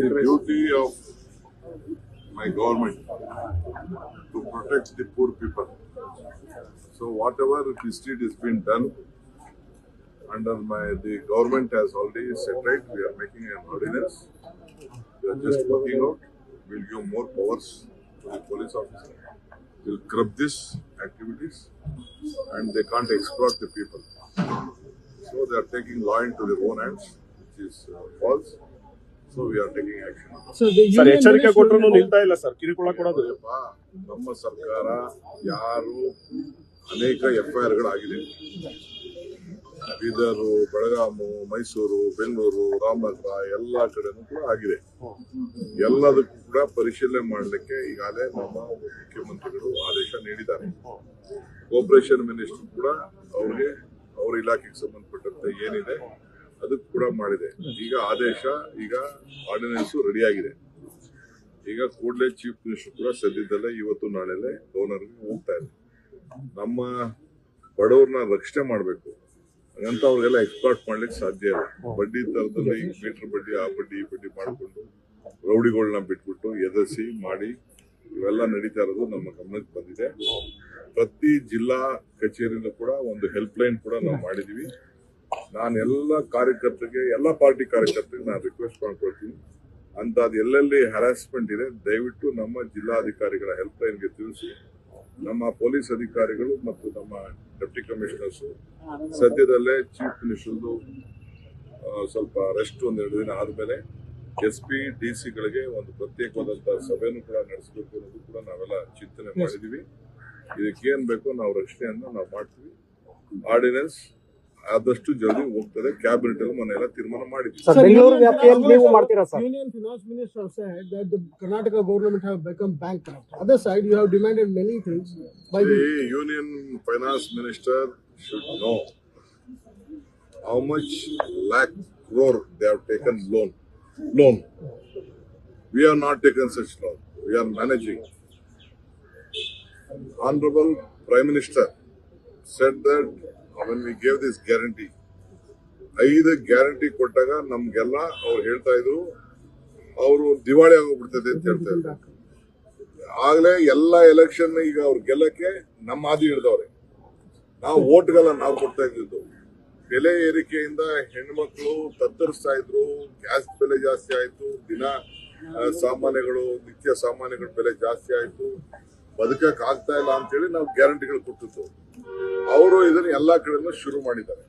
the duty of my government to protect the poor people. So whatever deed is being done under my the government has already said right, we are making an ordinance. We are just working out. We'll give more powers to the police officer. We'll curb this activities and they can't exploit the people. So they are taking law into their own hands, which is uh, false. So we are taking action. Sir ಎಚ್ಚರಿಕೆ ಕೊಟ್ಟರು ನಿಲ್ತಾ ಇಲ್ಲ sir. ಕಿರುಕುಳ ಕೊಡೋದು. ನಮ್ಮ ಸರ್ಕಾರ ಯಾರು ಅನೇಕ ಎಫ್ ಐ ಆರ್ಗಳಾಗಿದೆ ಬೀದರು ಬೆಳಗಾಮು ಮೈಸೂರು ಬೆಂಗಳೂರು ರಾಮನಗರ ಎಲ್ಲ ಕಡೆನೂ ಕೂಡ ಆಗಿದೆ. ಎಲ್ಲದಕ್ಕೂ ಕೂಡ ಪರಿಶೀಲನೆ ಮಾಡಲಿಕ್ಕೆ ಈಗಾಗಲೇ ನಮ್ಮ ಮುಖ್ಯಮಂತ್ರಿಗಳು ಆದೇಶ ನೀಡಿದ್ದಾರೆ. ಕೋಪರೇಷನ್ ಮಿನಿಸ್ಟರ್ ಕೂಡ ಅವ್ರಿಗೆ ಅವ್ರ ಇಲಾಖೆಗೆ ಸಂಬಂಧಪಟ್ಟಂತೆ ಏನಿದೆ ಅದಕ್ಕೆ ಕೂಡ ಮಾಡಿದೆ. ಈಗ ಆದೇಶ, ಈಗ ಆರ್ಡಿನೆನ್ಸ್ ಆಗಿದೆ ಈಗ ಕೂಡಲೇ ಚೀಫ್ ಮಿನಿಸ್ಟರ್ ಕೂಡ ಸದ್ಯದಲ್ಲೇ ಇವತ್ತು ನಾಳೆಲೆ ಗವರ್ನರ್ಗೆ ಹೋಗ್ತಾ ಇದೆ ನಮ್ಮ ಬಡವ್ರನ್ನ ರಕ್ಷಣೆ ಮಾಡಬೇಕು. ಹಾಗಂತ ಅವ್ರಿಗೆಲ್ಲ ಎಕ್ಸ್ಪ್ಲಾಟ್ ಮಾಡ್ಲಿಕ್ಕೆ ಸಾಧ್ಯ ಇಲ್ಲ. ಬಡ್ಡಿ ತರದಲ್ಲಿ ಮೀಟರ್ ಬಡ್ಡಿ, ಆ ಬಡ್ಡಿ, ಈ ಬಡ್ಡಿ ಮಾಡಿಕೊಂಡು ರೌಡಿಗಳನ್ನ ಬಿಟ್ಬಿಟ್ಟು ಎದರಿಸಿ ಮಾಡಿ ಇವೆಲ್ಲ ನಡೀತಾ ಇರೋದು ನಮ್ಮ ಗಮನಕ್ಕೆ ಬಂದಿದೆ. ಪ್ರತಿ ಜಿಲ್ಲಾ ಕಚೇರಿಯಿಂದ ಕೂಡ ಒಂದು ಹೆಲ್ಪ್ ಲೈನ್ ಕೂಡ ನಾವು ಮಾಡಿದೀವಿ ನಾನು ಎಲ್ಲ ಕಾರ್ಯಕರ್ತರಿಗೆ, ಎಲ್ಲ ಪಾರ್ಟಿ ಕಾರ್ಯಕರ್ತರಿಗೆ ನಾನು ರಿಕ್ವೆಸ್ಟ್ ಮಾಡ್ಕೊಳ್ತೀನಿ. ಅಂತದ್ ಎಲ್ಲೆಲ್ಲಿ ಹರಾಸ್ಮೆಂಟ್ ಇದೆ, ದಯವಿಟ್ಟು ನಮ್ಮ ಜಿಲ್ಲಾಧಿಕಾರಿಗಳ ಹೆಲ್ಪ್ ಲೈನ್ಗೆ ತಿಳಿಸಿ. ನಮ್ಮ ಪೊಲೀಸ್ ಅಧಿಕಾರಿಗಳು ಮತ್ತು ನಮ್ಮ ಡೆಪ್ಟಿ ಕಮಿಷನರ್ಸ್ ಸದ್ಯದಲ್ಲೇ ಚೀಫ್ ಮಿನಿಸ್ಟರ್ದು ಸ್ವಲ್ಪ ರೆಸ್ಟ್ ಒಂದೆರಡು ದಿನ ಆದಮೇಲೆ ಎಸ್ ಪಿ ಡಿ ಸಿಗಳಿಗೆ ಒಂದು ಪ್ರತ್ಯೇಕವಾದಂತಹ ಸಭೆಯನ್ನು ಕೂಡ ನಡೆಸಬೇಕು ಅನ್ನೋದು ಕೂಡ ನಾವೆಲ್ಲ ಚಿಂತನೆ ಮಾಡಿದೀವಿ. ಇದಕ್ಕೆ ಏನ್ ಬೇಕೋ ನಾವು ರಕ್ಷಣೆಯನ್ನು ನಾವು ಮಾಡ್ತೀವಿ. ಆರ್ಡಿನೆನ್ಸ್ ಆದಷ್ಟು ಜಲ್ದಿ ಹೋಗ್ತದೆ ಕ್ಯಾಬಿನೆಟ್ ಅಲ್ಲಿ ಮೊನ್ನೆ ಎಲ್ಲ ತೀರ್ಮಾನ ಮಾಡಿದ್ವಿ ಸರ್ Sir, ಬೆಂಗಳೂರು union ವ್ಯಾಪ್ತಿಯಲ್ಲಿ finance ನೀವು minister- ಮಾಡ್ತೀರಾ sir Union finance minister said that the Karnataka government have become bankrupt. Other side, you have demanded many things by the The Union Finance Minister should know how much lakh crore they have taken loan. Loan. We have not taken such loan. We are managing. Honorable Prime Minister said that when we gave this guarantee, ಐದು guarantee ಕೊಟ್ಟಾಗ ನಮ್ಗೆಲ್ಲ ಅವ್ರು ಹೇಳ್ತಾ ಇದ್ರು ಅವರು ದಿವಾಳಿ ಆಗೋಗ್ಬಿಡ್ತದೆ ಅಂತ ಹೇಳ್ತಾ ಇದ್ರು. ಆಗ್ಲೇ ಎಲ್ಲ ಎಲೆಕ್ಷನ್ ಈಗ ಅವ್ರು ಗೆಲ್ಲಕ್ಕೆ ನಮ್ಮ ಹಾದಿ ಹಿಡ್ದವ್ರೆ. ನಾವು ಓಟ್ಗೆಲ್ಲ ನಾವು ಕೊಡ್ತಾ ಇದ್ದಿದ್ದು. ಬೆಲೆ ಏರಿಕೆಯಿಂದ ಹೆಣ್ಮಕ್ಳು ತತ್ತರಿಸ್ತಾ ಇದ್ರು ಗ್ಯಾಸ್ ಬೆಲೆ ಜಾಸ್ತಿ ಆಯ್ತು ದಿನ ಸಾಮಾನ್ಯಗಳು ನಿತ್ಯ ಸಾಮಾನ್ಯಗಳ ಬೆಲೆ ಜಾಸ್ತಿ ಆಯ್ತು. ಬದುಕಕ್ ಆಗ್ತಾ ಇಲ್ಲ ಅಂತೇಳಿ ನಾವು ಗ್ಯಾರಂಟಿಗಳು ಕೊಟ್ಟಿದ್ದು. ಅವರು ಇದನ್ನ ಎಲ್ಲಾ ಕಡೆನೂ ಶುರು ಮಾಡಿದ್ದಾರೆ.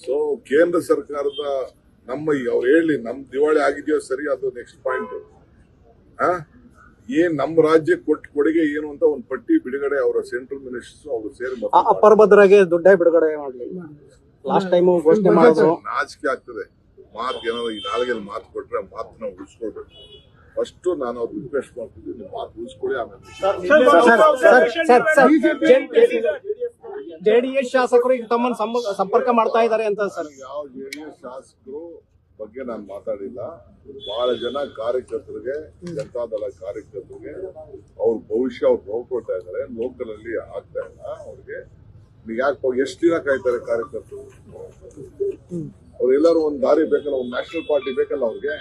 ಸೊ ಕೇಂದ್ರ ಸರ್ಕಾರದ ನಮ್ಮ ಅವ್ರು ಹೇಳಿ ನಮ್ ದಿವಾಳಿ ಆಗಿದೆಯೋ ಸರಿ ಅದು ನೆಕ್ಸ್ಟ್ ಪಾಯಿಂಟ್ ಆ? ಏನ್ ನಮ್ಮ ರಾಜ್ಯ ಕೊಟ್ಟ ಕೊಡುಗೆ ಏನು ಅಂತ ಒಂದು ಪಟ್ಟಿ ಬಿಡುಗಡೆ ಅವರ ಸೆಂಟ್ರಲ್ ಮಿನಿಸ್ಟರ್ಸ್ ಅವರು ಸೇರಿ ಅಪರ್ಭದ್ರಾಗೆ ಅಪ್ಪರ್ ಭದ್ರಗೆ ದುಡ್ಡೇ ಬಿಡುಗಡೆ ಮಾಡಲಿಲ್ಲ. ಲಾಸ್ಟ್ ಟೈಮ್ ಘೋಷಣೆ ಮಾಡಿದ್ರು ಮಾಡಿದ್ರು. ನಾಚಿಕೆ ಆಗ್ತದೆ. ಮಾತು ಏನಾದ್ರು ಈ ನಾಲ್ಗೆಲ್ಲಿ ಮಾತು ಕೊಟ್ರೆ ಮಾತನ್ನ ಉಳಿಸ್ಕೊಳ್ಬೇಕು. ಫಸ್ಟ್ ನಾನು ಅವ್ರು ರಿಕ್ವೆಸ್ಟ್ ಮಾಡ್ತಿದ್ದೀನಿ ನೀವು ಮಾತು ಉಳಿಸ್ಕೊಳ್ಳಿ ಆಮೇಲೆ ಸರ್ ಸರ್ ಸರ್ ಜೆಡಿಎಸ್ ಶಾಸಕರು ಈಗ ತಮ್ಮನ್ನ ಸಂಪ- ಸಂಪರ್ಕ ಮಾಡ್ತಾ ಇದ್ದಾರೆ ಅಂತ ಸರ್. ಯಾವ ಜೆಡಿಎಸ್ ಶಾಸಕರು ಬಗ್ಗೆ ನಾನು ಮಾತಾಡಿಲ್ಲ. ಬಹಳ ಜನ ಕಾರ್ಯಕರ್ತರಿಗೆ ಜನತಾದಳ ಕಾರ್ಯಕರ್ತರಿಗೆ ಅವ್ರ ಭವಿಷ್ಯ ಅವ್ರು ನೋಡ್ಕೊಳ್ತಾ ಇದ್ದಾರೆ. ಲೋಕಲ್ ಅಲ್ಲಿ ಆಗ್ತಾ ಇಲ್ಲ ಅವ್ರಿಗೆ. ನೀವು ಯಾಕೆ ಎಷ್ಟು ದಿನ ಕಾಯ್ತಾರೆ ಕಾರ್ಯಕರ್ತರು? ಅವ್ರೆಲ್ಲರೂ ಒಂದು ದಾರಿ ಬೇಕಲ್ಲ ಒಂದು ನ್ಯಾಷನಲ್ ಪಾರ್ಟಿ ಬೇಕಲ್ಲ ಅವ್ರಿಗೆ?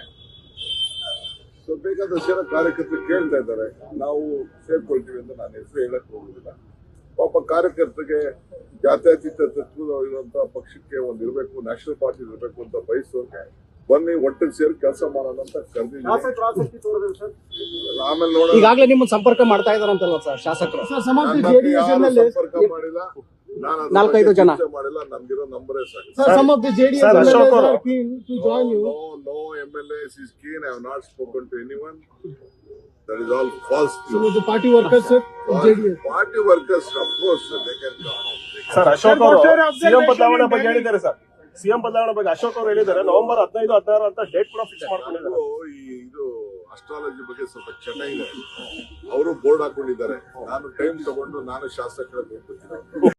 ಬೇಕಾದಷ್ಟು ಜನ ಕಾರ್ಯಕರ್ತರು ಕೇಳ್ತಾ ಇದ್ದಾರೆ. ನಾವು ಸೇರ್ಕೊಳ್ತೀವಿ ಅಂತ ನಾನು ಹೆಸರು ಹೇಳಕ್ ಹೋಗುದಿಲ್ಲ. ಪಾಪ ಕಾರ್ಯಕರ್ತರಿಗೆ ಜಾತ್ಯತೀತ ತತ್ವದ ಇರುವಂತಹ ಪಕ್ಷಕ್ಕೆ ಒಂದು ಇರಬೇಕು ನ್ಯಾಷನಲ್ ಪಾರ್ಟಿ ಇರಬೇಕು ಅಂತ ಬಯಸೋಕೆ ಬನ್ನಿ ಒಟ್ಟಿಗೆ ಸೇರಿ ಕೆಲಸ ಮಾಡೋಣ ಅಂತ ಕರೆದಿದ್ದೀನಿ. ಆಮೇಲೆ ನೋಡೋಣ. ಈಗಾಗಲೇ ನಿಮ್ಮ ಸಂಪರ್ಕ ಮಾಡ್ತಾ ಇದಾರಂತಲ್ವಾ ಸರ್ ಶಾಸಕರು? ಸಂಪರ್ಕ ಮಾಡಿಲ್ಲ. ನಾಲ್ಕೈದು ಜನ. ಮಾಡಿಲ್ಲ ನಮ್ಗಿರೋ ನಂಬರೇ ಸಾಕು sir, some of the JDS Sir, MLAs Ashok are ಅವರು- keen to join you. No, no MLAs is keen. I have not spoken to anyone. That is all false. Some of the party workers, sir, of JDS. Party workers, of course, they can come. They can sir Ashok Sir, ಅವರು what's your CM observation ಬದಲಾವಣೆ in ಬಗ್ಗೆ Delhi? ಹೇಳಿದ್ದಾರೆ sir CM ಬದಲಾವಣೆ ಬಗ್ಗೆ ಅಶೋಕ್ ಅವರು ಹೇಳಿದ್ದಾರೆ November ಹದಿನೈದು ಹದಿನಾರು ಅಂತ ಡೇಟ್ ಕೂಡ ಫಿಕ್ಸ್ ಮಾಡ್ಕೊಂಡಿದ್ದಾರೆ ಈ ಇದು ಅಸ್ಟ್ರಾಲಜಿ ಬಗ್ಗೆ ಸ್ವಲ್ಪ ಚಟ ಇದೆ ಅವರು ಬೋರ್ಡ್ ಹಾಕೊಂಡಿದ್ದಾರೆ ನಾನು ಟೈಮ್ ತಗೊಂಡು ನಾನು ಶಾಸಕರ ಹೋಗ್ತೀನಿ